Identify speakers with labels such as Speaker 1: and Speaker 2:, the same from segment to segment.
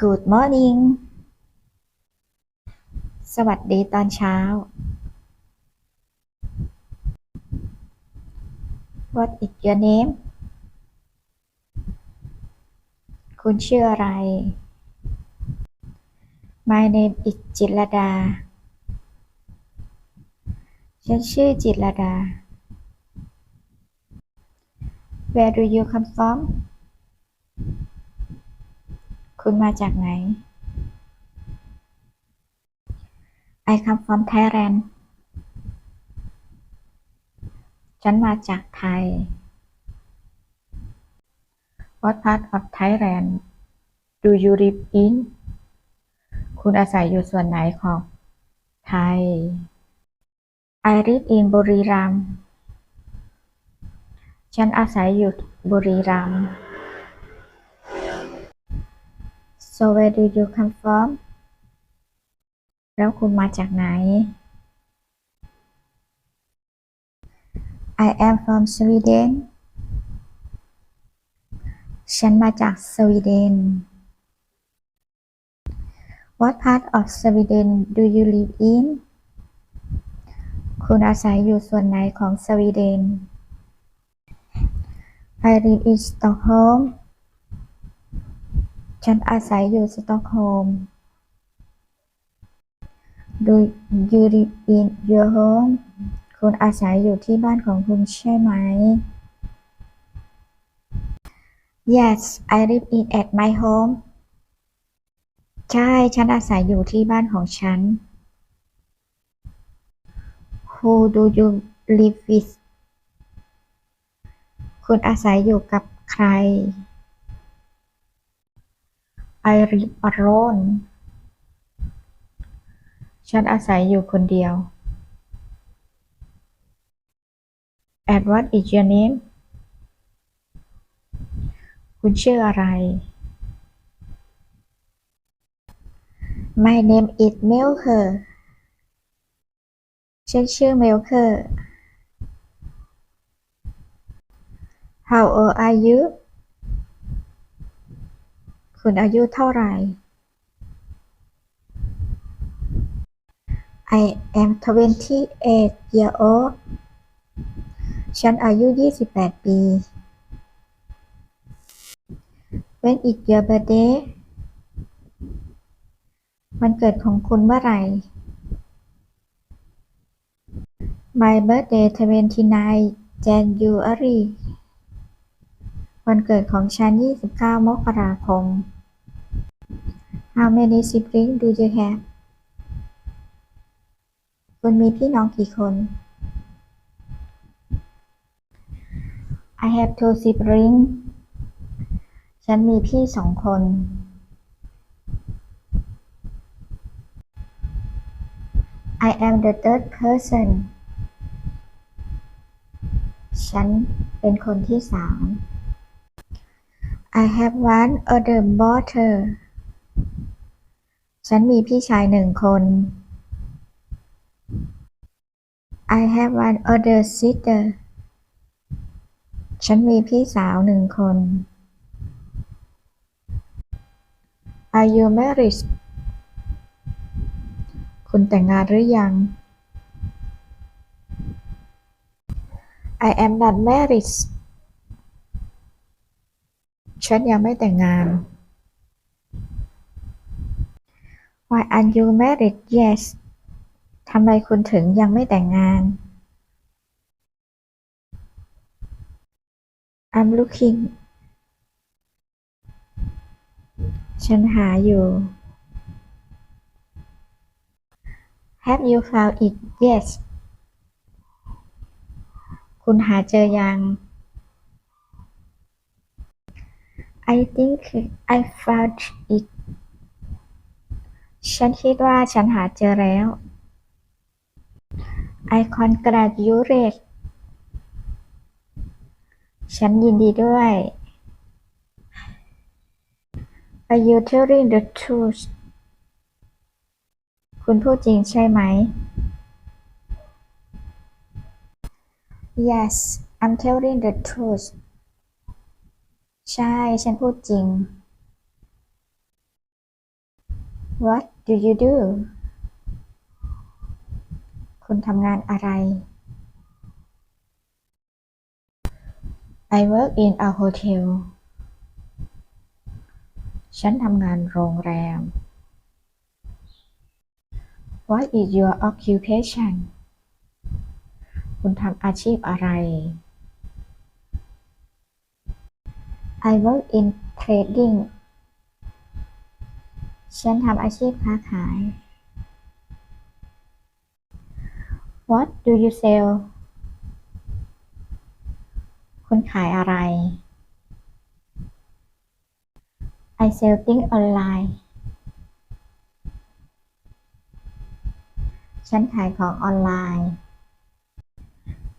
Speaker 1: Good morning สวัสดีตอนเช้า What is your name คุณชื่ออะไร My name is จิตรดา ฉันชื่อจิตรดา Where do you come from คุณมาจากไหน I come from Thailand ฉันมาจากไทย What part of Thailand do you live in คุณอาศัยอยู่ส่วนไหนของไทย I live in บุรีรัมย์ฉันอาศัยอยู่บุรีรัมย์ So where do you come from แล้วคุณมาจากไหน I am from Sweden ฉันมาจากสวีเดน What part of Sweden do you live in คุณอาศัยอยู่ส่วนไหนของสวีเดน I live in Stockholm ฉันอาศัยอยู่สต็อกโฮล์ม Do you live in your home คุณอาศัยอยู่ที่บ้านของคุณใช่ไหม Yes I live in at my home ใช่ ฉันอาศัยอยู่ที่บ้านของฉัน Who do you live with คุณอาศัยอยู่กับใคร I live alone ฉันอาศัยอยู่คนเดียว And what is your name คุณชื่ออะไร My name is Melker ฉันชื่อ Melker How old are you คุณอายุเท่าไหร่ I am 28 year old ฉันอายุ 28 ปี When is your birthday วันเกิดของคุณเมื่อไหร่ My birthday 29 January วันเกิดของฉัน 29 มกราคม How many siblings do you have คุณมีพี่น้องกี่คน I have two siblings ฉันมีพี่สองคน I am the third person ฉันเป็นคนที่สาม I have one other brother ฉันมีพี่ชายหนึ่งคน I have one other sister ฉันมีพี่สาวหนึ่งคน Are you married คุณแต่งงานหรือยัง I am not married ฉันยังไม่แต่งงาน Why aren't you married yet ทำไมคุณถึงยังไม่แต่งงาน I'm looking ฉันหาอยู่ Have you found it yet คุณหาเจอยัง I think I found it ฉันคิดว่าฉันหาเจอแล้ว ไอคอนกระดาษยูเรกฉันยินดีด้วย Are you telling the truth คุณพูดจริงใช่ไหม Yes I'm telling the truth ใช่ ฉันพูดจริง What do you do คุณทำงานอะไร I work in a hotel ฉันทำงานโรงแรม What is your occupation คุณทำอาชีพอะไร I work in trading ฉันทำอาชีพค้าขาย What do you sell คุณขายอะไร I sell things online ฉันขายของออนไลน์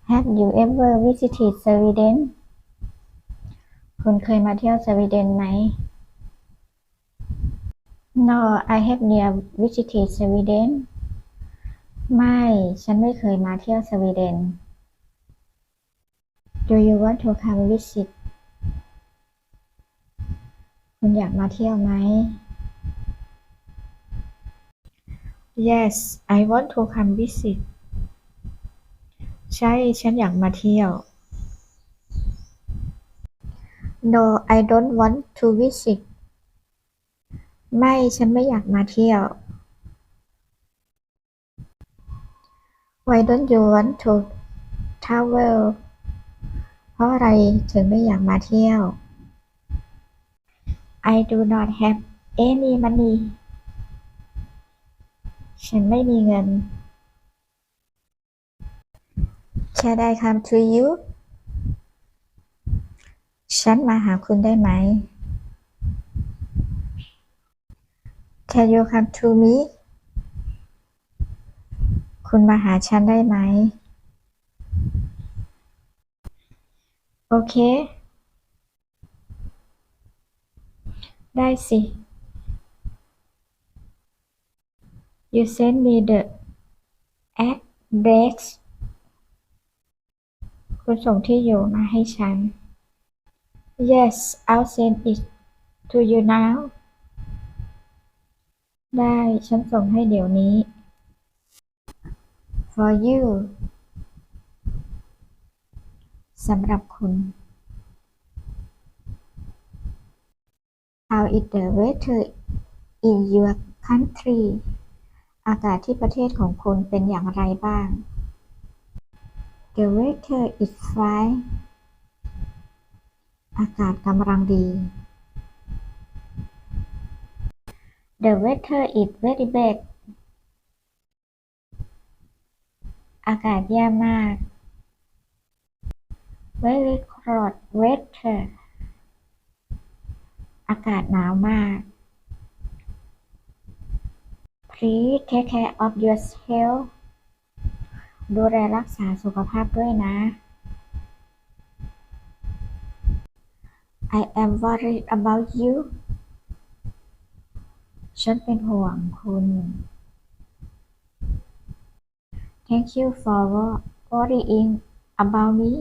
Speaker 1: Have you ever visited Sweden คุณเคยมาเที่ยวสวีเดนไหม No I have never visited Sweden ไม่ ฉันไม่เคยมาเที่ยวสวีเดน Do you want to come visit คุณอยากมาเที่ยวไหม Yes I want to come visit ใช่ ฉันอยากมาเที่ยว No I don't want to visit ไม่ฉันไม่อยากมาเที่ยว Why don't you want to travel เพราะอะไรถึงไม่อยากมาเที่ยว I do not have any money ฉันไม่มีเงิน Can I come to you ฉันมาหาคุณได้ไหม Can you come to me คุณมาหาฉันได้ไหม โอเค ได้สิ You send me the address คุณส่งที่อยู่มาให้ฉัน Yes I'll send it to you now ได้ ฉันส่งให้เดี๋ยวนี้ For you สำหรับคุณ How is the weather in your country อากาศที่ประเทศของคุณเป็นอย่างไรบ้าง The weather is fine อากาศกำลังดี The weather is very bad อากาศแย่มาก Very cold weather อากาศหนาวมาก Please take care of yourself ดูแลรักษาสุขภาพด้วยนะ I am worried about you ฉันเป็นห่วงคุณ Thank you for worrying about me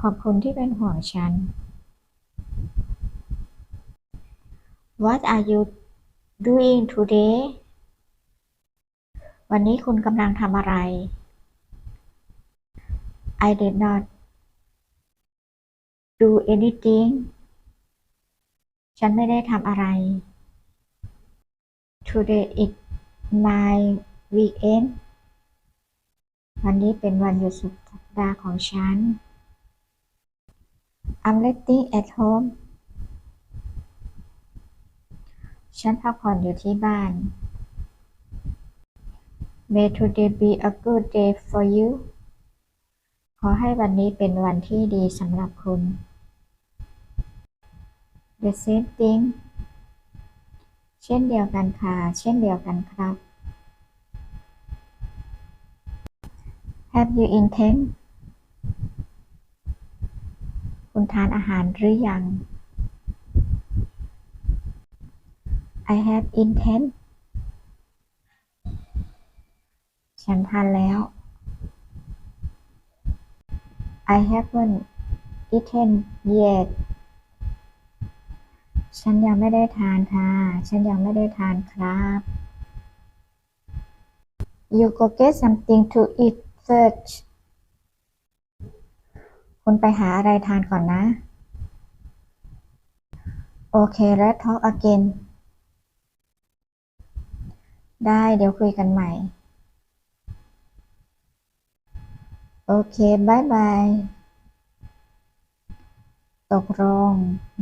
Speaker 1: ขอบคุณที่เป็นห่วงฉัน What are you doing today วันนี้คุณกำลังทำอะไร I did not do anything ฉันไม่ได้ทำอะไร Today is my weekend วันนี้เป็นวันหยุดสุดสัปดาห์ของฉัน I'm resting at home ฉันพักผ่อนอยู่ที่บ้าน May today be a good day for you ขอให้วันนี้เป็นวันที่ดีสำหรับคุณ The same thing เช่นเดียวกันค่ะ เช่นเดียวกันครับ Have you eaten คุณทานอาหารหรือยัง I have eaten ฉันทานแล้ว I haven't eaten yet ฉันยังไม่ได้ทานค่ะ ฉันยังไม่ได้ทานครับ You go get something to eat first คุณไปหาอะไรทานก่อนนะ โอเคแล้ว talk again ได้เดี๋ยวคุยกันใหม่ โอเคบายบาย ตกลง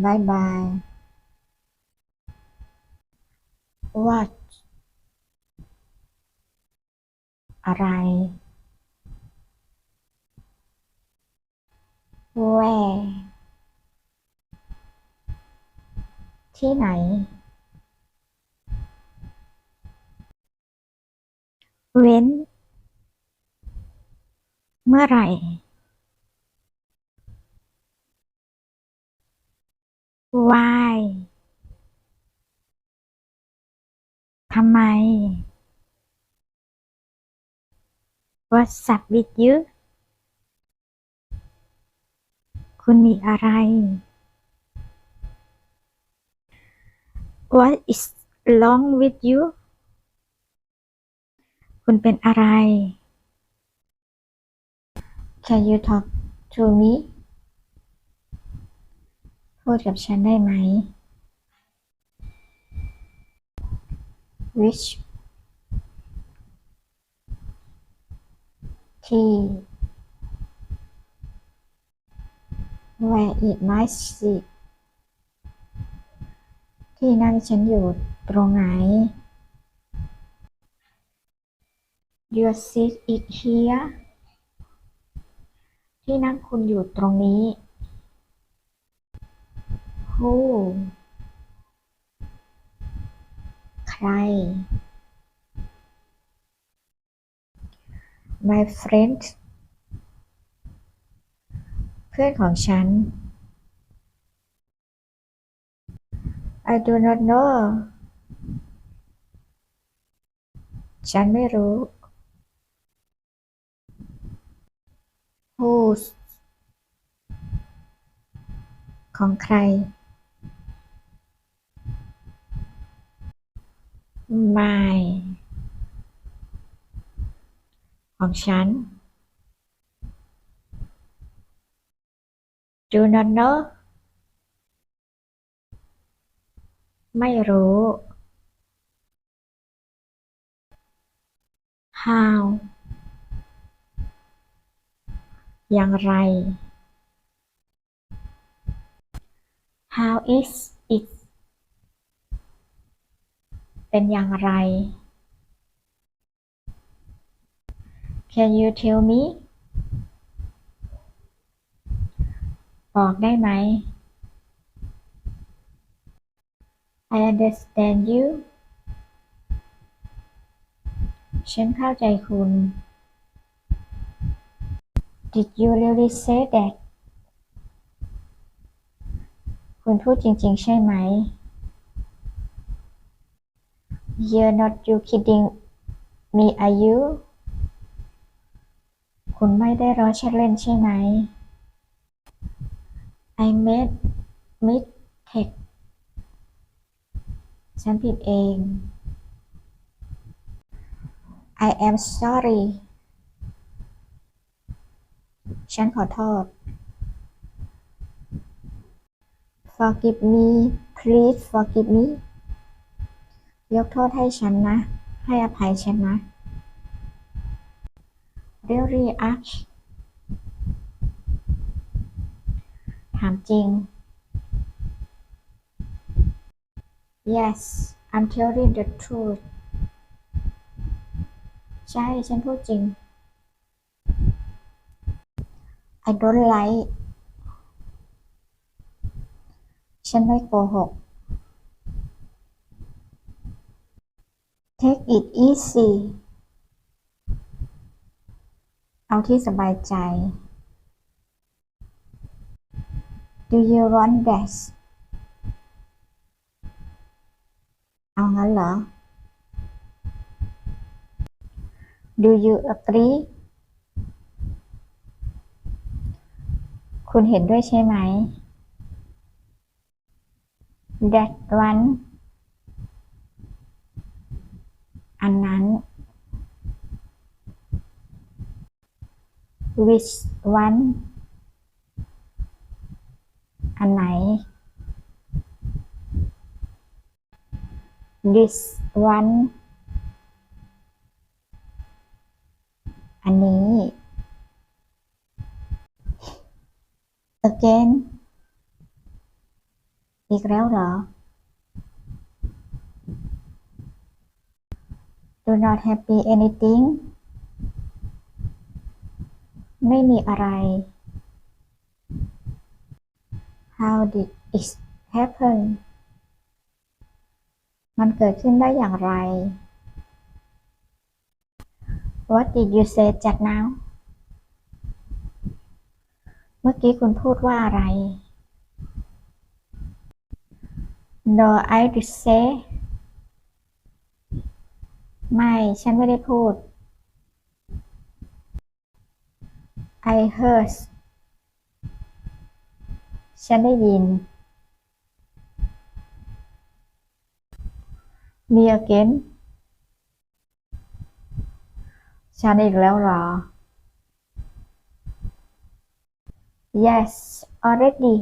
Speaker 1: บายบาย What อะไร Where ที่ไหน เว้น เมื่อไหร่ Why ทำไม What's up with you คุณมีอะไร What is wrong with you คุณเป็นอะไร Can you talk to me พูดกับฉันได้ไหม Which ที่ Where is my seat ที่นั่งฉันอยู่ตรงไหน Your seat is here ที่นั่งคุณอยู่ตรงนี้ Who My friend เพื่อนของฉัน I do not know ฉันไม่รู้ Whose ของใคร My ของฉัน Do not know ไม่รู้ How อย่างไร How is it เป็นอย่างไร Can you tell me บอกได้ไหม I understand you ฉันเข้าใจคุณ Did you really say that คุณพูดจริงๆใช่ไหม You're not you kidding me are you คุณไม่ได้ล้อฉันเล่นใช่ไหม I made mistake ฉันผิดเอง I am sorry ฉันขอโทษ Forgive me please forgive me ยกโทษให้ฉันนะ ให้อภัยฉันนะ Really ask ถามจริง Yes I'm telling the truth ใช่ ฉันพูดจริง I don't lie ฉันไม่โกหก Take it easy เอาที่สบายใจ Do you want that เอางั้นเหรอ Do you agree คุณเห็นด้วยใช่ไหม that one อันนั้น which one อันไหน this one อันนี้ again อีกแล้วเหรอ do not happy anything ไม่มีอะไร how did it happen มันเกิดขึ้นได้อย่างไร what did you say just now เมื่อกี้คุณพูดว่าอะไร no I did say ไม่ ฉันไม่ได้พูด I heard ฉันได้ยิน me again ฉันอีกแล้วหรอ yes already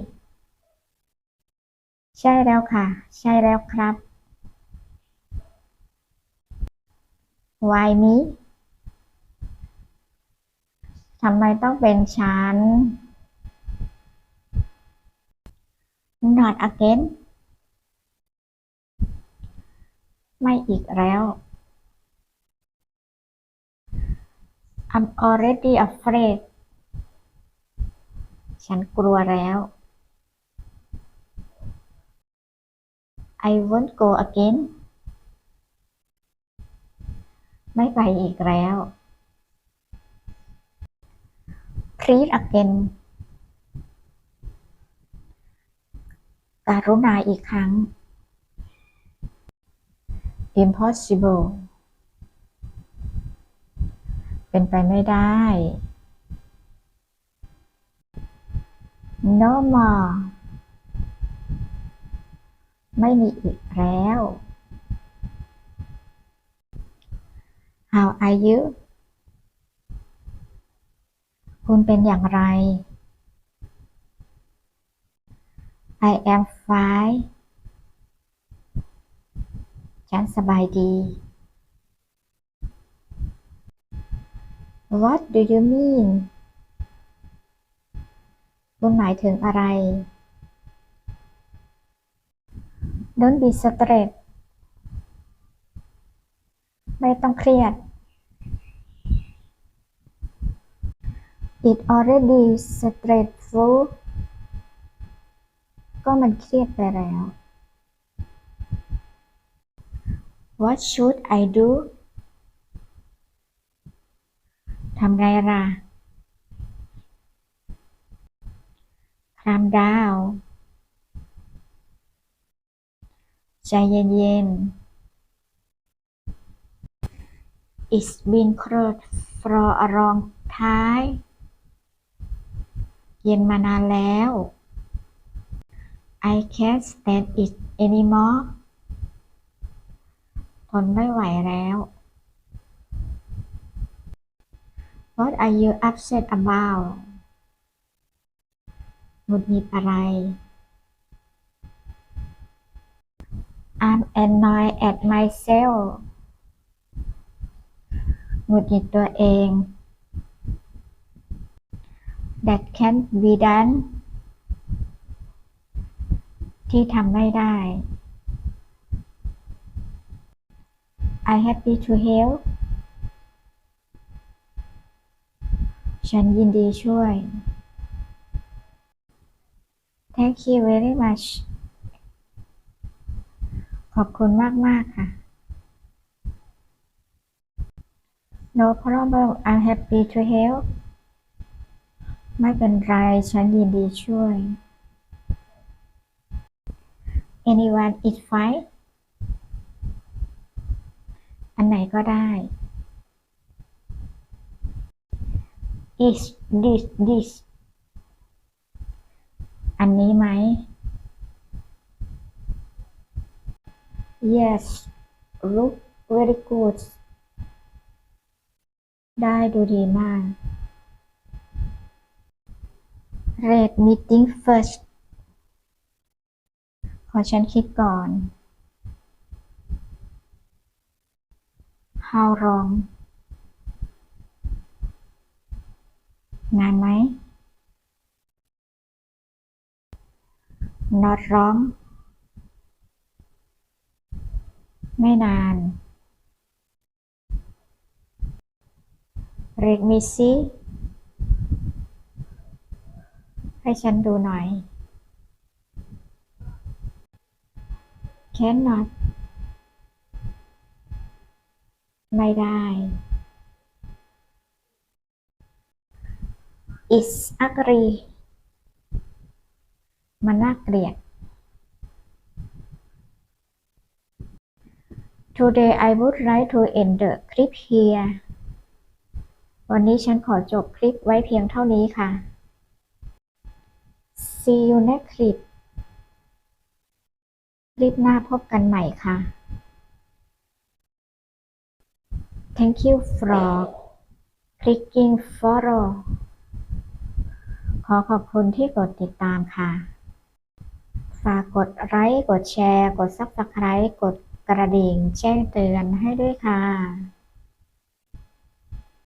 Speaker 1: ใช่แล้วค่ะ ใช่แล้วครับ why me ทำไมต้องเป็นฉัน not again ไม่อีกแล้ว I'm already afraid ฉันกลัวแล้ว I won't go again ไม่ไปอีกแล้ว Please again การุณาอีกครั้ง Impossible เป็นไปไม่ได้ No more ไม่มีอีกแล้ว How are you คุณเป็นอย่างไร I am fine ฉันสบายดี What do you mean คุณหมายถึงอะไร Don't be stressed ไม่ต้องเครียด It already stressful ก็มันเครียดไปแล้ว What should I do ทำไงล่ะ Calm down ใจเย็นๆ is been cold for a long time เย็นมานานแล้ว I can't stand it anymore ทนไม่ไหวแล้ว What are you upset about หงุดหงิดอะไร I'm annoyed at myself หงุดหงิดตัวเอง That can't be done ที่ทำไม่ได้ I happy to help ฉันยินดีช่วย Thank you very much ขอบคุณมากมากๆค่ะ No problem I'm happy to help ไม่เป็นไร ฉันยินดีช่วย Anyone is fine อันไหนก็ได้ Is this this อันนี้ไหม yes look very good ได้ดูดีมาก Red meeting first ขอฉันคิดก่อน How long นานไหม Not long ไม่นาน Let me see ให้ฉันดูหน่อย Cannot ไม่ได้ It's ugly มันน่าเกลียด Today I would like to end the clip here วันนี้ฉันขอจบคลิปไว้เพียงเท่านี้ค่ะ See you next clip คลิปหน้าพบกันใหม่ค่ะ Thank you for clicking follow ขอขอบคุณที่กดติดตามค่ะ ฝากกดไลค์ กดแชร์ กด Subscribe กดกระดิ่งแจ้งเตือนให้ด้วยค่ะ